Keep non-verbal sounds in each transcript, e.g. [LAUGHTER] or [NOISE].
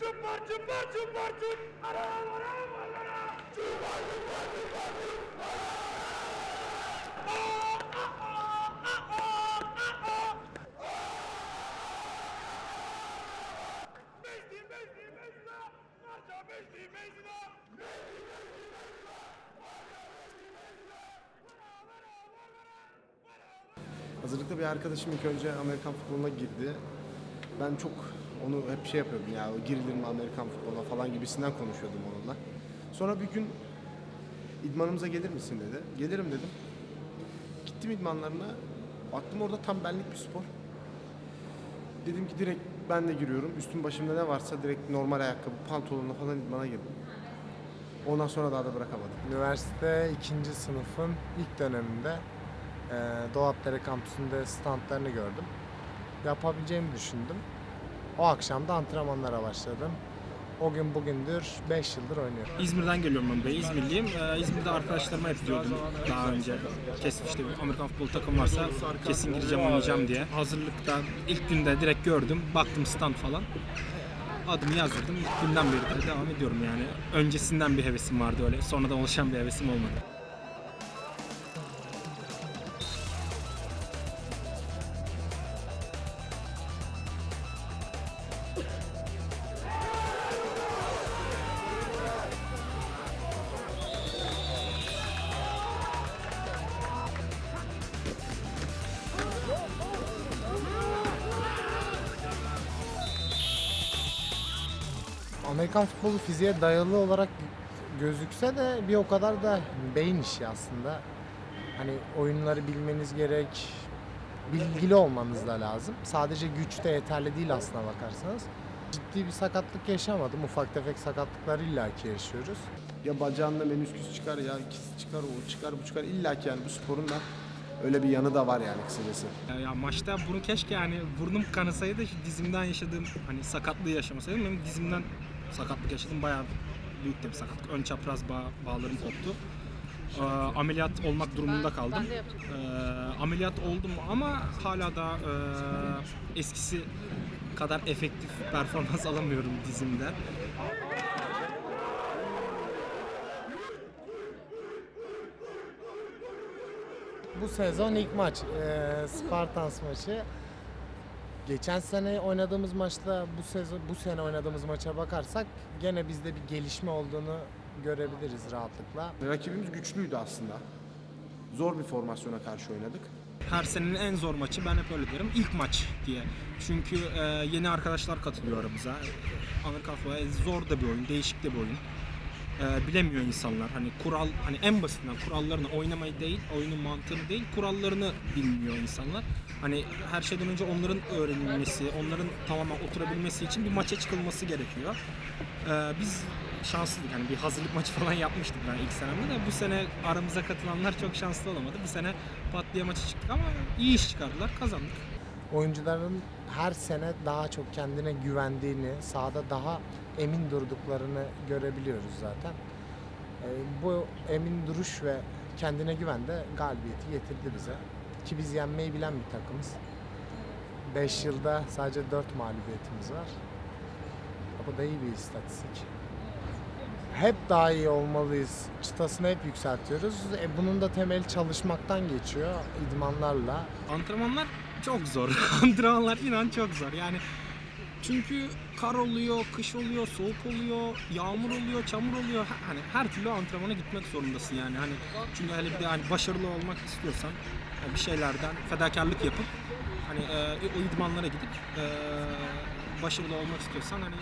Cupar cupar cupar cup. Ara ara ara. Vara vara vara vara. Hazırlıkta bir arkadaşım ilk önce Amerikan futboluna girdi. Ben çok onu hep şey yapıyordum ya girilir mi Amerikan futboluna falan gibisinden konuşuyordum onunla. Sonra bir gün idmanımıza gelir misin dedi. Gelirim dedim. Gittim idmanlarına. Baktım orada tam benlik bir spor. Dedim ki direkt ben de giriyorum. Üstüm başımda ne varsa direkt normal ayakkabı, pantolonla falan idmana girdim. Ondan sonra daha da bırakamadım. Üniversite ikinci sınıfın ilk döneminde Dolapdere kampüsünde standlarını gördüm. Yapabileceğimi düşündüm. O akşam da antrenmanlara başladım. O gün bugündür 5 yıldır oynuyorum. İzmir'den geliyorum ben buraya. İzmirliyim. Ee, İzmir'de arkadaşlarıma hep diyordum daha önce. Kesin işte bir Amerikan futbol takım varsa kesin gireceğim oynayacağım diye. Hazırlıkta ilk günde direkt gördüm. Baktım stand falan. Adımı yazdırdım. İlk günden beri de devam ediyorum yani. Öncesinden bir hevesim vardı öyle. Sonradan oluşan bir hevesim olmadı. Amerikan futbolu fiziğe dayalı olarak gözükse de bir o kadar da beyin işi aslında. Hani oyunları bilmeniz gerek, bilgili olmanız da lazım. Sadece güç de yeterli değil aslına bakarsanız. Ciddi bir sakatlık yaşamadım. Ufak tefek sakatlıklar illaki yaşıyoruz. Ya bacağında menüsküs çıkar ya ikisi çıkar o çıkar bu çıkar illa ki yani bu sporun da öyle bir yanı da var yani kısacası. Ya, ya maçta bunu keşke yani burnum kanasaydı dizimden yaşadığım hani sakatlığı yaşamasaydım. Benim dizimden sakatlık yaşadım bayağı büyük de bir sakatlık. Ön çapraz bağ, bağlarım koptu. Ee, ameliyat olmak durumunda kaldım. Ee, ameliyat oldum ama hala da e, eskisi kadar efektif performans [LAUGHS] alamıyorum dizimden. Bu sezon ilk maç. Ee, Spartans maçı. Geçen sene oynadığımız maçla bu sezon bu sene oynadığımız maça bakarsak gene bizde bir gelişme olduğunu görebiliriz rahatlıkla. Rakibimiz güçlüydü aslında. Zor bir formasyona karşı oynadık. her senenin en zor maçı ben hep öyle derim. İlk maç diye. Çünkü e, yeni arkadaşlar katılıyor aramıza. Amerikan futbolu zor da bir oyun, değişik de bir oyun. E, bilemiyor insanlar. Hani kural, hani en basitinden kurallarını oynamayı değil, oyunun mantığını değil, kurallarını bilmiyor insanlar. Hani her şeyden önce onların öğrenilmesi, onların tamamen oturabilmesi için bir maça çıkılması gerekiyor. E, biz şanslıydık. Hani bir hazırlık maçı falan yapmıştık ben ilk senemde de bu sene aramıza katılanlar çok şanslı olamadı. Bu sene pat diye maça çıktık ama iyi iş çıkardılar, kazandık. Oyuncuların her sene daha çok kendine güvendiğini, sahada daha emin durduklarını görebiliyoruz zaten. Ee, bu emin duruş ve kendine güven de galibiyeti getirdi bize. Ki biz yenmeyi bilen bir takımız. 5 yılda sadece 4 mağlubiyetimiz var. Bu da iyi bir istatistik. Hep daha iyi olmalıyız. Çıtasını hep yükseltiyoruz. E, bunun da temeli çalışmaktan geçiyor. idmanlarla. Antrenmanlar çok zor. [LAUGHS] Antrenmanlar inan çok zor. Yani çünkü kar oluyor, kış oluyor, soğuk oluyor, yağmur oluyor, çamur oluyor. Ha- Hani her türlü antrenmana gitmek zorundasın yani. Hani çünkü hele bir de hani başarılı olmak istiyorsan bir şeylerden fedakarlık yapıp hani e, o idmanlara gidip e, başarılı olmak istiyorsan hani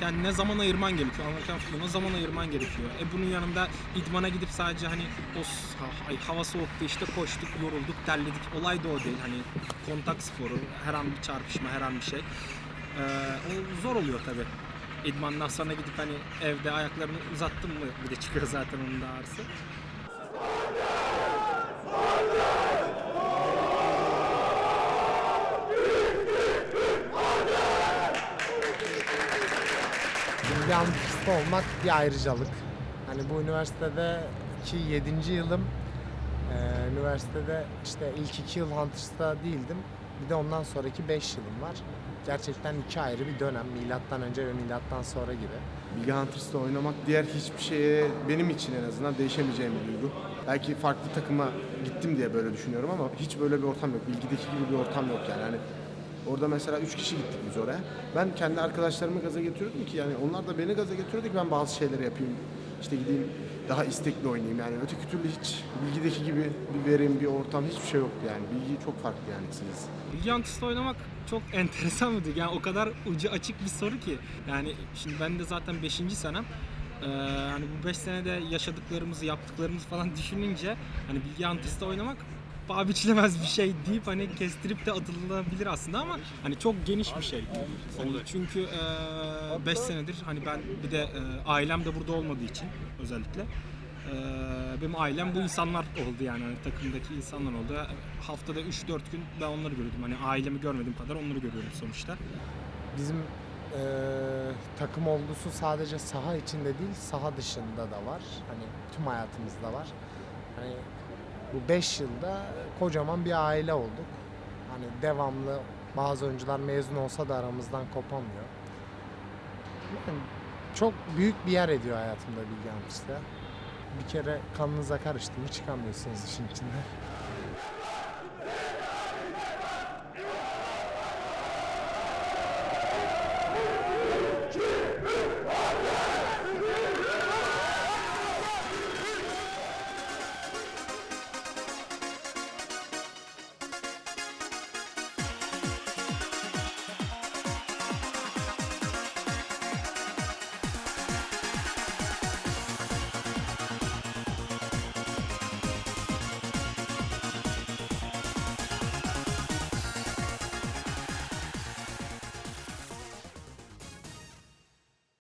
kendine zaman ayırman gerekiyor. Amerikan futboluna zaman ayırman gerekiyor. E bunun yanında idmana gidip sadece hani o ay, hava soğuktu işte koştuk, yorulduk, terledik. Olay da o değil. Hani kontak sporu, her an bir çarpışma, her an bir şey. Ee, o zor oluyor tabi. İdmandan sonra gidip hani evde ayaklarını uzattın mı bir de çıkıyor zaten onun da ağrısı. Anarşist olmak bir ayrıcalık. Hani bu üniversitede ki 7. yılım. Ee, üniversitede işte ilk iki yıl Hunters'ta değildim. Bir de ondan sonraki 5 yılım var. Gerçekten iki ayrı bir dönem. Milattan önce ve milattan sonra gibi. Bilgi Hunters'ta oynamak diğer hiçbir şeye benim için en azından değişemeyeceğim bir duygu. Belki farklı takıma gittim diye böyle düşünüyorum ama hiç böyle bir ortam yok. Bilgideki gibi bir ortam yok yani. Hani orada mesela üç kişi gittik biz oraya. Ben kendi arkadaşlarımı gaza getiriyordum ki yani onlar da beni gaza getiriyordu ki ben bazı şeyleri yapayım. İşte gideyim daha istekli oynayayım yani. Öteki türlü hiç bilgideki gibi bir verim, bir ortam hiçbir şey yoktu yani. Bilgi çok farklı yani ikisiniz. Bilgi Hunters'ta oynamak çok [LAUGHS] enteresan bir. Yani o kadar ucu açık bir soru ki. Yani şimdi ben de zaten 5. senem. Ee, hani bu 5 senede yaşadıklarımızı, yaptıklarımızı falan [LAUGHS] düşününce hani Bilgi Hunters'ta oynamak paha biçilemez bir şey deyip hani kestirip de atılabilir aslında ama hani çok geniş bir şey. Hani çünkü 5 senedir hani ben bir de e, ailem de burada olmadığı için özellikle e, benim ailem bu insanlar oldu yani hani takımdaki insanlar oldu. Haftada 3-4 gün ben onları görüyordum. Hani ailemi görmediğim kadar onları görüyorum sonuçta. Bizim eee, takım olgusu sadece saha içinde değil, saha dışında da var. Hani tüm hayatımızda var. Hani bu 5 yılda kocaman bir aile olduk. Hani devamlı bazı oyuncular mezun olsa da aramızdan kopamıyor. Yani çok büyük bir yer ediyor hayatımda Bilgi Hams'ta. Bir kere kanınıza karıştı mı çıkamıyorsunuz işin içinden.